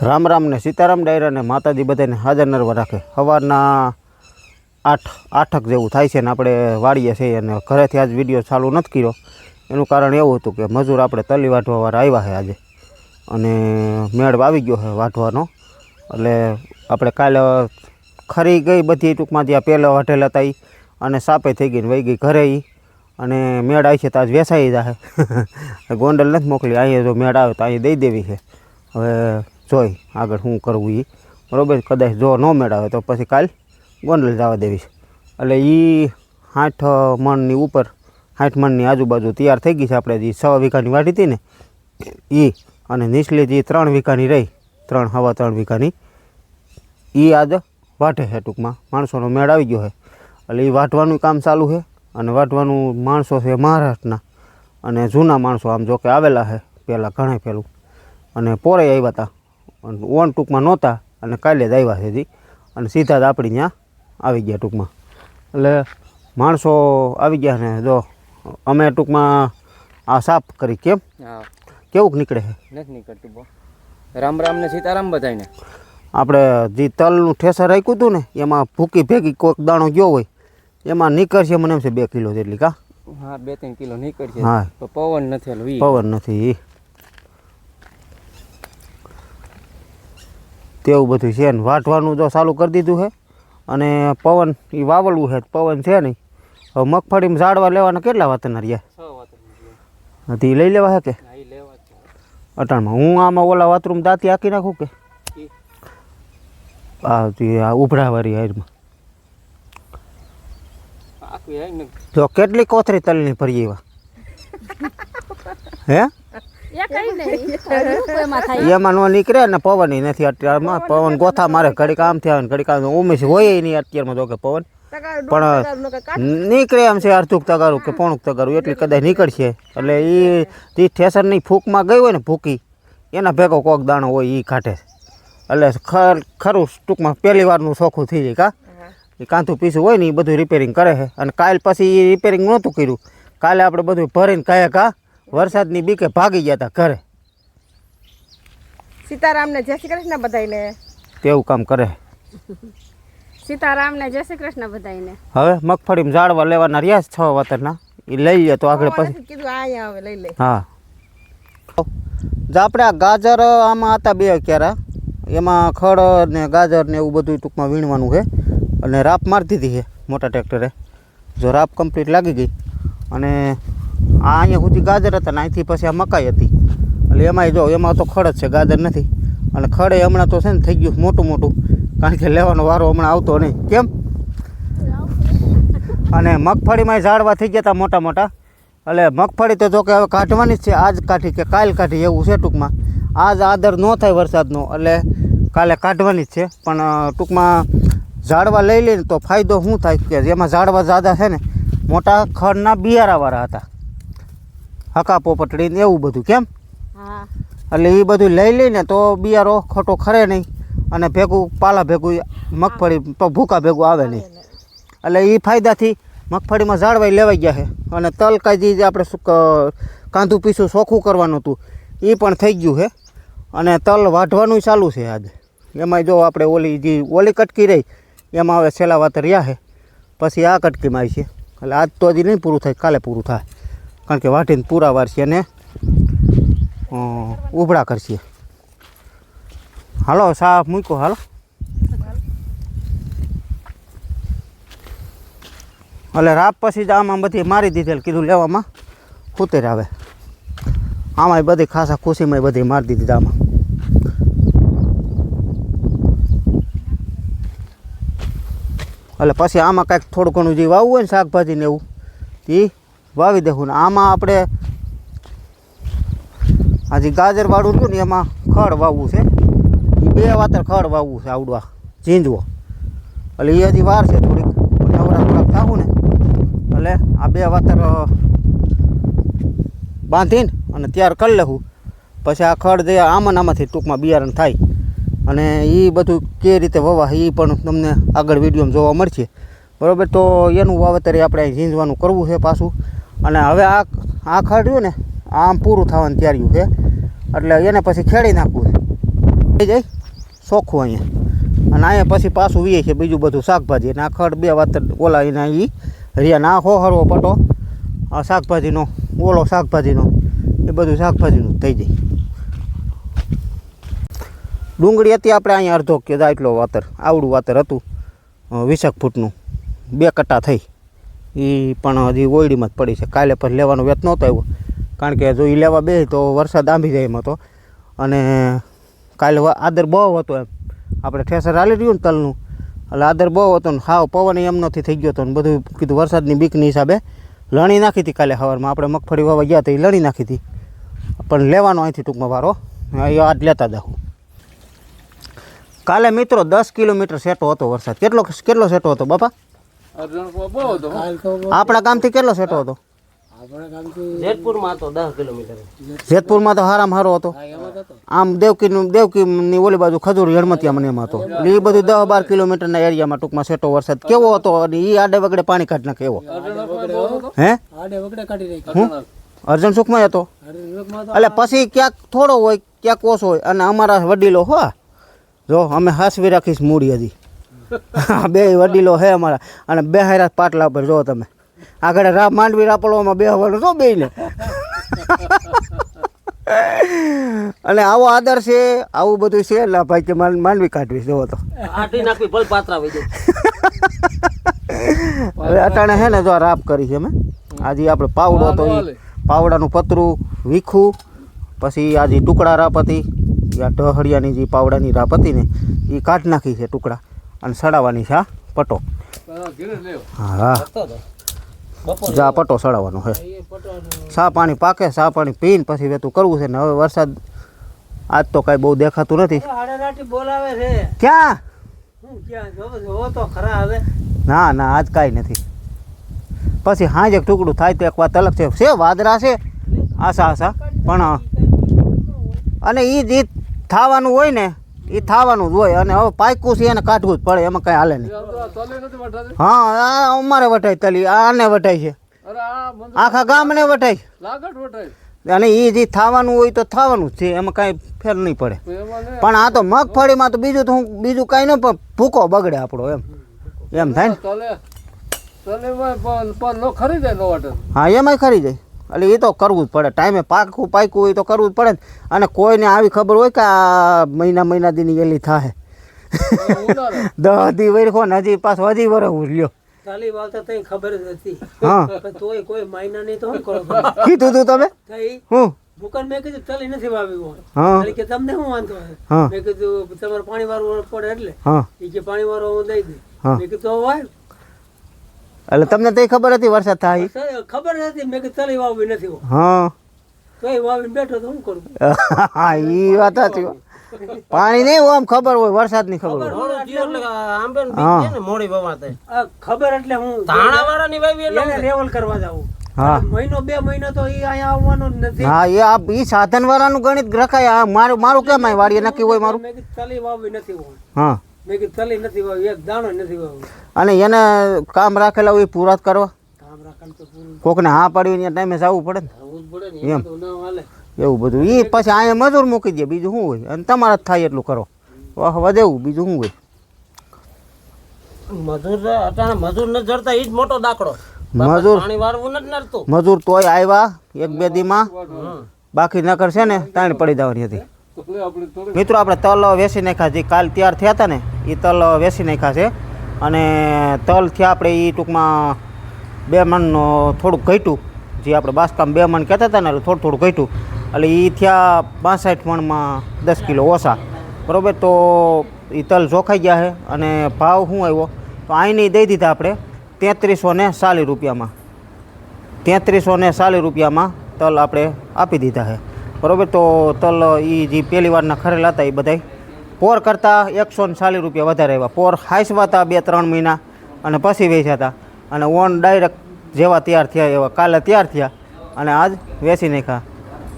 રામ રામ ને સીતારામ ડાયરા ને માતાજી બધાને હાજર નરવા રાખે. સવારના આઠ, આઠક જેવું થાય છે ને આપણે વાળીએ છીએ અને ઘરેથી આજ વીડિયો ચાલુ નથી કર્યો. એનું કારણ એવું હતું કે મજૂર આપણે તલી વાઢવાવાળા આવ્યા છે આજે. અને મેળ આવી ગયો છે વાઢવાનો. એટલે આપણે કાલે ખરી ગઈ બધી ટૂંકમાં જ્યાં પહેલાં વાઢેલા હતા અને સાપે થઈ ગઈ ને વહી ગઈ ઘરે અને મેળ આવી છે તો આજ વેસાઈ જાય ગોંડલ નથી મોકલી, અહીંયા જો મેળ આવે તો અહીં દઈ દેવી છે. હવે જોઈ, આગળ શું કરવું એ બરાબર? કદાચ જો ન મેળ આવે તો પછી કાલ ગોંડલ જવા દેવીશ. એટલે એ સાઠ મણની ઉપર સાઠ મણની આજુબાજુ તૈયાર થઈ ગઈ છે આપણે જે છ વીઘાની વાટી હતી ને એ અને નીચલી જે ત્રણ વીઘાની રહી, ત્રણ હવા ત્રણ વીઘાની એ આજ વાટે છે ટૂંકમાં. માણસોનો મેળ આવી ગયો છે. એટલે એ વાટવાનું કામ ચાલુ છે અને વાટવાનું માણસો છે મહારાષ્ટ્રના. અને જૂના માણસો આમ જોકે આવેલા છે પહેલાં ઘણે પહેલું અને પોરે આવ્યા હતા. ઓન ટૂંકમાં નહોતા અને કાલે જ આવ્યા છે અને સીધા જ આપણી ત્યાં આવી ગયા ટૂંકમાં. એટલે માણસો આવી ગયા ને જો અમે ટૂંકમાં આ સાફ કરી કેમ કેવું નીકળે છે? નથી નીકળતું રામ રામ ને સીતારામ બધાને આપણે જે તલનું ઠેસર રાખ્યું હતું ને એમાં ભૂકી ભેગી કોઈક દાણો ગયો હોય એમાં નીકળશે મને એમ છે બે કિલો જેટલી કા? હા બે ત્રણ કિલો નીકળશે. હા. તો પવન નથી પવન નથી તેવું બધું છે ને. વાઢવાનું તો ચાલુ કરી દીધું છે. અને પવન એ વાવલવું છે. પવન છે નહીં. હવે મગફળીમાં ઝાડવા લેવાના કેટલા વાતના રહ્યા? તે લઈ લેવા છે કે? લેવા અટાણમાં. હું આમાં ઓલા બાથરૂમ દાંતી હાકી નાખું કે? આ આ ઉભરાવાળી હાઈડમાં જો કેટલી કોથરી તલની ભરી એવા? હે? એમાં નો નીકળે ને પવન નથી અત્યારમાં. પવન ગોથા મારે ઘડીક આમ થયા ઘડીક આમ ઉમેશ હોય નહીં અત્યારમાં જો કે પવન પણ નીકળે એમ છે અડધુક તગારું કે પોણુક તગારું. એટલી કદાચ નીકળશે. એટલે એ જે ઠેસરની ફૂંકમાં ગઈ હોય ને ફૂંકી એના ભેગો કોક દાણો હોય એ કાઢે એટલે ખર ખરું ટૂંકમાં પહેલી વારનું સોખું થઈ જાય કા? એ કાંથું પીસું હોય ને એ બધું રિપેરિંગ કરે છે. અને કાલ પછી એ રિપેરિંગ નહોતું કર્યું. કાલે આપણે બધું ભરીને કાંઈ કા? વરસાદની બીકે ભાગી ગયા હતા ઘરે. સીતારામને જય શ્રી કૃષ્ણ બધાઈને તેવું કામ કરે. સીતારામને જય શ્રી કૃષ્ણ બધાઈને હવે મગફળીમાં ઝાડવા લેવાના રહ્યા છ વાતરના. એ લઈ લે તો આગળ પછી. કીધું અહીંયા હવે લઈ લે. હા. જો આપણે આ ગાજર આમાં હતા બે ક્યારા. એમાં ખડ ને ગાજર ને એવું બધું ટૂંકમાં વીણવાનું છે. અને રાપ મારી દીધી છે મોટા ટ્રેક્ટરે. જો રાપ કમ્પ્લીટ લાગી ગઈ. અને આ અહીંયા સુધી ગાજર હતા ને અહીંથી પછી આ મકાઈ હતી. એટલે એમાંય જો, એમાં તો ખડ જ છે, ગાજર નથી. અને ખડે હમણાં તો છે ને થઈ ગયું મોટું મોટું. કારણ કે લેવાનો વારો હમણાં આવતો નહીં. કેમ? અને મગફળીમાં ઝાડવા થઈ ગયા હતા મોટા મોટા. એટલે મગફળી તો જો કે હવે કાઢવાની જ છે. આજ કાઢી કે કાલ કાઢી એવું છે ટૂંકમાં. આજ આદર ન થાય વરસાદનો, એટલે કાલે કાઢવાની જ છે. પણ ટૂંકમાં ઝાડવા લઈ લઈને તો ફાયદો શું થાય કે જેમાં ઝાડવા ઝાડા છે ને, મોટા ખડના બિયારાવાળા હતા. હકા પોપટડી ને એવું બધું કેમ? એટલે એ બધું લઈ લઈને તો બિયારો ખોટો ખરે નહીં અને ભેગું પાલા ભેગું મગફળી ભૂકા ભેગું આવે નહીં. એટલે એ ફાયદાથી મગફળીમાં ઝાડવાઈ લેવાઈ ગયા છે. અને તલ કાજી જે આપણે કાંદું પીસું ચોખ્ખું કરવાનું હતું એ પણ થઈ ગયું છે. અને તલ વાઢવાનું ચાલુ છે આજે. એમાં જો આપણે ઓલી જે ઓલી કટકી રહી એમાં હવે છેલ્લા વાત રહ્યા છે. પછી આ કટકીમાં આવી છે. એટલે આજ તો હજી નહીં પૂરું થાય કાલે પૂરું થાય. કારણ કે વાટીને પૂરા વારશે અને અ, ઉભડા કરશે. હાલો સાફ મૂકો હાલો. એટલે રાપ પછી જ આમાં બધી મારી દીધેલ કીધું લેવામાં ખૂતેર આવે આમાંય બધી ખાસા ખુશીમાં બધી મારી દીધી આમાં. એટલે પછી આમાં કાંઈક થોડું ઘણું જે વાવવું હોય ને શાકભાજી ને એવું એ વાવી દેવું ને. આમાં આપણે આજે ગાજરવાળું ગાજર હતું ને, એમાં ખડ વાવવું છે. એ બે વાતર ખડ વાવવું છે આવડવા. ઝીંજવો. એટલે એ હજી વાર છે થોડીક. નવરા થોડાક થાવું ને. એટલે આ બે વાતર બાંધીને અને તૈયાર કરી લેવું પછી આ ખડ જે આમાં આમાંથી ટૂંકમાં બિયારણ થાય. અને એ બધું કે રીતે વવા એ પણ તમને આગળ વિડીયોમાં જોવા મળશે. બરાબર? તો એનું વાવેતર આપણે ઝીંઝવાનું કરવું છે પાછું. અને હવે આ આ ખડ્યું ને, આમ પૂરું થવાનું તૈયાર્યું છે. એટલે એને પછી ખેડી નાખવું થઈ જાય ચોખ્ખું અહીંયા. અને અહીંયા પછી પાછું વીએ છે બીજું બધું શાકભાજી. અને આ ખડ બે વાત ઓલા એના એ રહ્યા ના હો પટો. આ શાકભાજીનો, ઓલો શાકભાજીનો, એ બધું શાકભાજીનું થઈ જાય. ડુંગળી હતી આપણે અહીંયા અડધો કે એટલો વાતર, આવડું વાતર હતું. વીસેક ફૂટનું. બે કટ્ટા થઈ. એ પણ હજી ઓયડીમાં જ પડી છે. કાલે પછી લેવાનો વેત નહોતો આવ્યો. કારણ કે જો એ લેવા બે તો વરસાદ આંબી જાય એમ હતો. અને કાલે આદર બહુ હતો એમ. આપણે ઠેસર હાલી રહ્યું ને તલનું. એટલે આદર બહુ હતો ને હાવ પવન એમ નથી થઈ ગયો હતો ને બધું કીધું વરસાદની બીકની હિસાબે લણી નાખી હતી કાલે સવારમાં આપણે મગફળી વાવા ગયા તો એ લણી નાખી હતી. પણ લેવાનો અહીંથી ટૂંકમાં વારો. એ આજ લેતા જાઉં. કાલે મિત્રો દસ કિલોમીટર સેટો હતો વરસાદ. કેટલો કેટલો સેટો હતો બાપા? હતો આપણા ગામથી કેટલો સેટો હતો? જેતપુરમાં હતો દસ કિલોમીટર. જેતપુરમાં તો હારામાં હારો હતો. આમ દેવકીનું દેવકીની ઓલી બાજુ ખજૂર હેડમતિયા મને એમાં હતો. એ બધું દસ બાર કિલોમીટરના એરિયામાં ટૂંકમાં સેટો વરસાદ. કેવો હતો? અને એ આડે વગડે પાણી કાઢ નાખે એવો. હે? અર્જન અર્જુન સુખમાં હતો? એટલે પછી ક્યાંક થોડો હોય ક્યાંક ઓછો હોય. અને અમારા વડીલો હો જો અમે હાસવી રાખીશ મૂડી હજી. બે વડીલો હે અમારા. અને બે હારા પાટલા પર જો તમે. આગળ રા માંડવી રાપડવામાં બે હવાનું જો બેયને અને આવો આદર છે આવું બધું છે એટલે ભાઈ કે માંડવી કાઢવી જોવો તો. હવે અટાણે હે ને જો રાપ કરી છે અમે. આજે આપણે પાવડો હતો પાવડાનું પતરું વીખું પછી આજે ટુકડા રાપ હતી. આ ઢહડિયાની જે પાવડાની રાપ હતી ને એ કાઢ નાખી છે ટુકડા. અને સડાવવાની છે આ પટો. હા. જા પટો સડાવવાનો છે. સા પાણી પાકે સા પાણી પીને પછી વેતું કરવું છે ને હવે વરસાદ આજ તો કાંઈ બહુ દેખાતું નથી. ક્યાં? હું ના ના આજ કાંઈ નથી. પછી હાજ એક ટુકડું થાય તો એક વાત અલગ છે. છે વાદળા છે? આશા આશા. પણ અને એ જે થવાનું હોય ને એ થવાનું જ હોય અને હવે પાયકું છે એને કાઢવું જ પડે એમાં કાંઈ હાલે નહીં. હા આ અમારે વટાય તલી આને વટાય છે. આખા ગામને વટાય અને એ જે થવાનું હોય તો થવાનું જ છે એમાં કાંઈ ફેર નહીં પડે. પણ આ તો મગફળીમાં તો બીજું તો હું બીજું કાંઈ ન પણ ભૂકો બગડે આપણો એમ. એમ થાય ને? હા એમાંય ખરી જાય. એટલે એ તો કરવું જ પડે. ટાઈમે પાકું પાક્યું હોય તો કરવું જ પડે ને. અને કોઈને આવી ખબર હોય કે આ મહિના મહિના દીની એલી થાય દસ દી વરખો ને હજી પાછો હજી વરવું લ્યો તાલી વાવતા તઈ ખબર જ હતી. હા. તોય કોઈ માયના નહીં તો કરો કીધું તું તમે? થઈ હું? દુકાન મેં કીધું તલી નથી વાવી હા. કે તમને શું વાંધો છે મેં કીધું તમારે પાણી વાળવું પડે એટલે. હા. એ કે પાણી વાળો હું દઈ દઈ હા. મેં કીધું વાવ. એટલે તમને તો ખબર હતી વરસાદ થાય. ખબર નથી. મેં કે તલી વાવી નથી હા. તોય વાવીને બેઠો તો શું કરું? હા ઈ વાત હતી પાણી નહીં આમ ખબર હોય વરસાદની ખબર હોય. હા. આ ખબર એટલે હું ધાણા વાળાની વાવી એટલે રેવલ કરવા જાવું હા. મહિનો બે મહિનો તો એ અહીંયા આવવાનો જ નથી. હા એ આ ઈ સાધન વાળાનું ગણિત રખાય. મારું મારું કેમ વાડીએ નક્કી હોય મારું? મેં તલી વાવવી નથી હા. મેં કીધું તલી નથી વાવી એક દાણો નથી વાવી. અને એને કામ રાખેલા હોય પૂરા જ કરવા? કામ રાખવાનું તો પૂરું. કોકને હા પાડવી ને ટાઈમે જવું પડે ને? પડે ને એમ. એમ. તો ના હાલે. એવું બધું. એ પછી અહીંયા મજૂર મૂકી દે બીજું શું હોય? અને તમારે જ થાય એટલું કરો. વાહ વધેવું બીજું શું હોય? મજૂર અત્યારે મજૂર ન જડતા એ જ મોટો દાખલો. મજૂર પાણી વાળવું નથી નડતું. મજૂર તોય આવ્યા એક બે દીમાં. બાકી નકર છે ને તાણ પડી જવાની હતી. મિત્રો, આપણે તલ વેસી નાખ્યા જે કાલ તૈયાર થયા હતા ને એ તલ વેસી નાખ્યા છે. અને તલ થયા આપણે એ ટૂંકમાં બે મણનો થોડુંક ઘટ્યું. જે આપણે બાસકામ બે મણ કહેતા હતા ને, એટલે થોડું થોડું ઘટ્યું. એટલે એ થયા બાસઠ મણમાં દસ કિલો ઓછા. બરાબર? તો એ તલ જોખાઈ ગયા છે અને ભાવ શું આવ્યો? તો અહીંની દઈ દીધા આપણે તેત્રીસો ને ચાલીસ રૂપિયામાં. તેત્રીસો ને ચાલીસ રૂપિયામાં તલ આપણે આપી દીધા છે. બરાબર? તો તલ એ જે પહેલી વારના ખરેલા હતા એ બધાય પોર કરતાં એકસો ને ચાલીસ રૂપિયા વધારે આવ્યા. પોર હાંસવા હતા બે, ત્રણ મહિના, અને પછી વેચ્યા હતા. અને ઓન ડાયરેક્ટ જેવા તૈયાર થયા, એવા કાલે તૈયાર થયા, અને આજ વેચી નાખ્યા.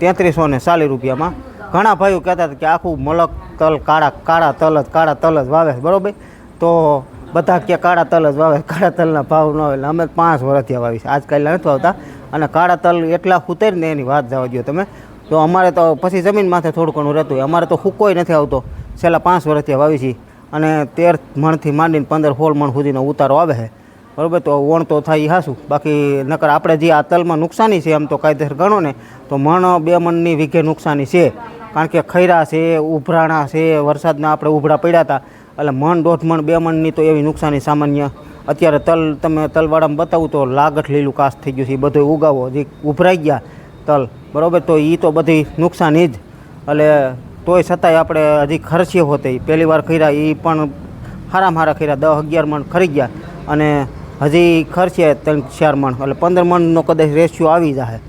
તેત્રીસો ને ચાલીસ રૂપિયામાં. ઘણા ભાઈઓ કહેતા હતા કે આખું મલક તલ કાળા કાળા તલ જ, કાળા તલ જ વાવે, બરાબર? તો બધા કે કાળા તલ જ વાવે, કાળા તલના ભાવ ન હોય અમે પાંચ વર્ષથી વાવીશ. આજકાલ નથી વાવતા. અને કાળા તલ એટલા ઉતરીને એની વાત જવા દો તમે. તો અમારે તો પછી જમીન માથે થોડું ઘણું રહેતું હોય. અમારે તો હુકોય નથી આવતો. છેલ્લા પાંચ વર્ષથી વાવી છીએ અને તેર મણથી માંડીને પંદર સોળ મણ સુધીનો ઉતારો આવે છે. બરાબર? તો વણ તો થાય હાશું બાકી નકર આપણે જે આ તલમાં નુકસાની છે એમ તો કાયદેસર ગણો ને, તો મણ બે મણની વીઘે નુકસાની છે. કારણ કે ખૈરા છે, ઉભરાણા છે, વરસાદના આપણે ઉભરા પડ્યા હતા. એટલે મણ, દોઢ મણ, બે મણની તો એવી નુકસાની સામાન્ય. અત્યારે તલ, તમે તલવાડામાં બતાવું તો લાગઠ લીલું કાસ થઈ ગયું છે. એ બધું ઉગાવો. જે ઉભરાઈ ગયા તલ. બરાબર? તો એ તો બધી નુકસાની જ. એટલે તોય છતાંય આપણે હજી ખર્ચીએ હોતે. પહેલી વાર ખર્યા એ પણ હારામાં હારા ખર્યા દસ અગિયાર મણ ખરી ગયા. અને હજી ખર્ચીએ ત્રણ ચાર મણ. એટલે પંદર મણનો કદાચ રેશિયો આવી જાય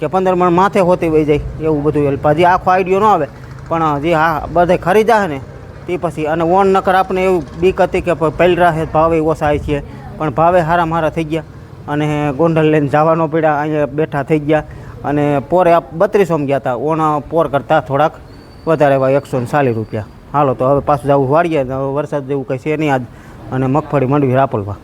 કે પંદર મણ માથે હોતી વહી જાય. એવું બધું. એટલે હજી આખો આઈડિયો ન આવે. પણ હજી હા, બધે ખરી જાય ને, તે પછી. અને ઓન નકર આપણે એવું બીક હતી કે પહેલા રાહે ભાવે ઓછા આવી છે પણ ભાવે હારા મારા થઈ ગયા. અને ગોંડલ લઈને જવાનો પડ્યા. અહીંયા બેઠા થઈ ગયા. અને પોરે આપ બત્રીસોમાં ગયા હતા ઓણ પોર કરતાં થોડાક વધારે એવા એકસો ને ચાલીસ રૂપિયા. હાલો તો હવે પાછું જવું વાળીએ વરસાદ જેવું કંઈ છે નહીં આજ. અને મગફળી, મંડવી રાપલવા